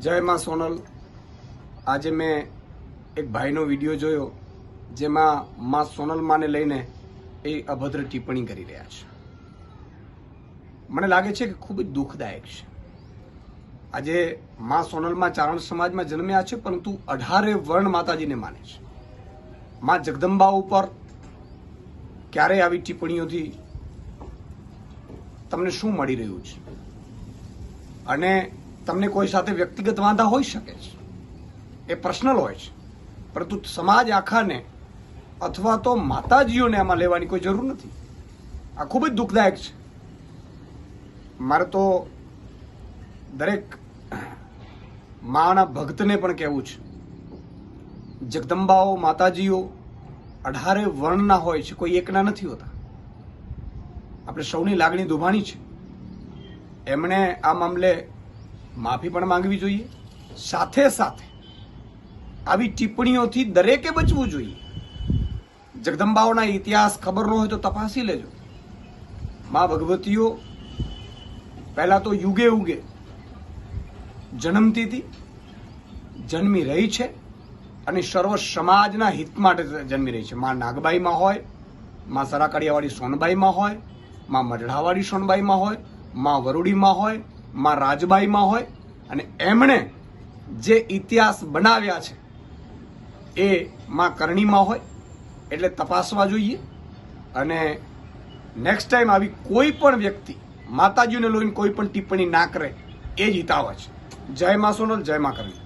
જય માં સોનલ. આજે મેં એક ભાઈનો વીડિયો જોયો, જેમાં માં સોનલ માને લઈને એ અભદ્ર ટિપ્પણી કરી રહ્યા છે. મને લાગે છે કે ખૂબ જ દુઃખદાયક છે. આજે માં સોનલમાં ચારણ સમાજમાં જન્મ્યા છે, પરંતુ અઢારે વર્ણ માતાજીને માને છે. માં જગદંબા ઉપર ક્યારે આવી ટિપ્પણીઓથી તમને શું મળી રહ્યું છે? અને તમને કોઈ સાથે વ્યક્તિગત વાંધા હોઈ શકે છે. એ પર્સનલ હોય છે. પરંતુ સમાજ આખાને અથવા તો માતાજીઓને આમાં લેવાની કોઈ જરૂર નથી. આ ખૂબ જ દુઃખદાયક છે. મારે તો દરેક માના ભક્તને પણ કહેવું છે. જગદંબાઓ, માતાજીઓ, અઢારે વર્ણના હોય છે, કોઈ એકના નથી હોતા. આપણે સૌની લાગણી દુભાણી છે. એમણે આ મામલે માફી પણ માંગવી જોઈએ. સાથે સાથે આવી ટિપ્પણીઓથી દરેકે બચવું જોઈએ. જગદંબાઓના ઇતિહાસ ખબર ન હોય તો તપાસી લેજો. મા ભગવતીઓ પહેલાં તો યુગે ઉગે જન્મતી હતી જન્મી રહી છે અને સર્વ સમાજના હિત માટે જન્મી રહી છે. મા નાગબાઈમાં હોય, માં સરાકડિયાવાળી સોનબાઈમાં હોય, માં મઢડાવાળી સોનબાઈમાં હોય, મા વરુડીમાં હોય માં રાજબાઈમાં હોય અને એમણે જે ઇતિહાસ બનાવ્યા છે, એ માં કરણીમાં હોય એટલે તપાસવા જોઈએ. અને નેક્સ્ટ ટાઈમ આવી કોઈ પણ વ્યક્તિ, માતાજીને લઈને કોઈ પણ ટિપ્પણી ના કરે, એ જ હિતાવ છે. જય મા સોનલ, જય મા કરણી.